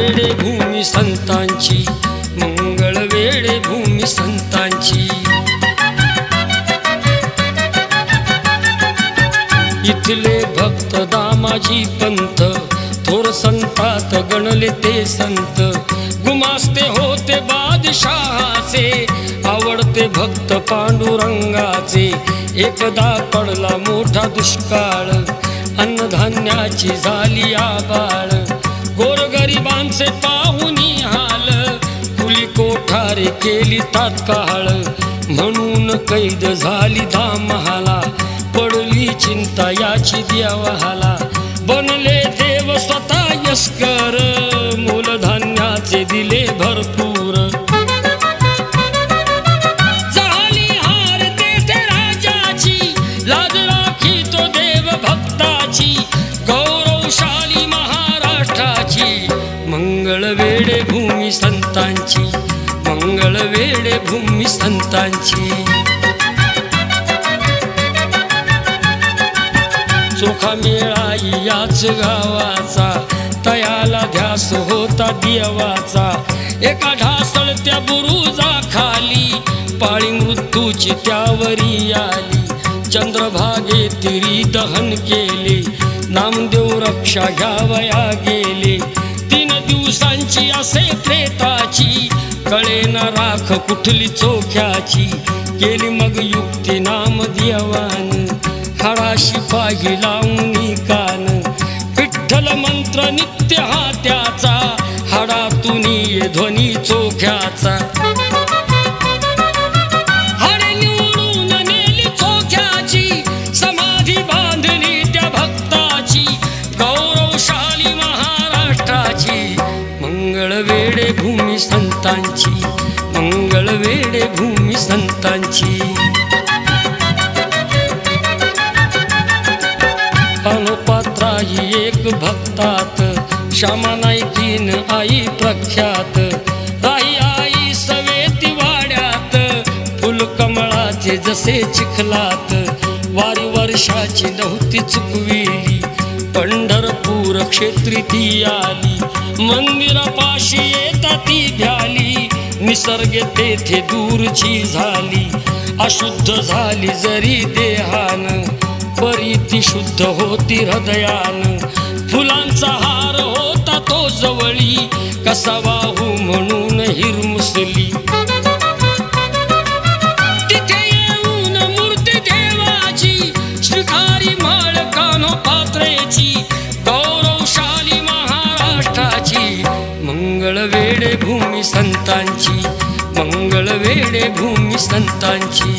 वेडे भूमी संतांची मंगळ वेळे भूमी संतांची. इथले भक्त दामाजी पंथ थोर संतात गणले ते संत. गुमास्ते होते बादशहाचे आवडते भक्त पांडुरंगाचे. एकदा पडला मोठा दुष्काळ अन्नधान्याची झाली आबाळ. गोरगरिबांचे पाहुनी हाल. खुली कोठारे केली तात्काळ. म्हणून कैद झाली धामहाला. पडली चिंता याची देवाहाला बनले देव स्वतः यस्कर. मूलधान्याचे दिले भरपूर. मंगळ वेळे भूमी संतांची मंगळ वेळे भूमी संतांची. चोखा मेळा याच गावाचा तयाला ध्यास होता देवाचा. एका ढासळत्या बुरुजा खाली पाळी मृत्यूची त्यावरी आली. चंद्रभागे तिरी दहन केले नामदेव रक्षा घ्यावया गेले. तीन दिवसांची असे प्रेताची राख कुठली चोख्याची केली मग युक्ती नाम देवान हाडाशी पागी लावून कान विठ्ठल मंत्र नित्य हा त्याचा हाडातून ये ध्वनी चोख्याचा. हरे निवडून नेली चोख्याची समाधी बांधली संतांची. मंगळ वेडे भूमी संतांची. अनुपात्रा ही एक भक्तात. श्यामा नायकीन आई प्रख्यात. राही आई सवेती वाड्यात. फुल कमळाचे जसे चिखलात. वारी वर्षाची नव्हती चुकविली. पंढरपूर क्षेत्री ती आली. मंदिरापाशी येता ती भ्याली निसर्ग तेथे दूरची झाली. अशुद्ध झाली जरी देहान. परी ती शुद्ध होती हृदयान. फुलांचा हार होता तो जवळी. कसा वाहू हो म्हणून हिरमुसली. मंगळ वेडे भूमी संतांची. मंगळ वेडे भूमी संतांची.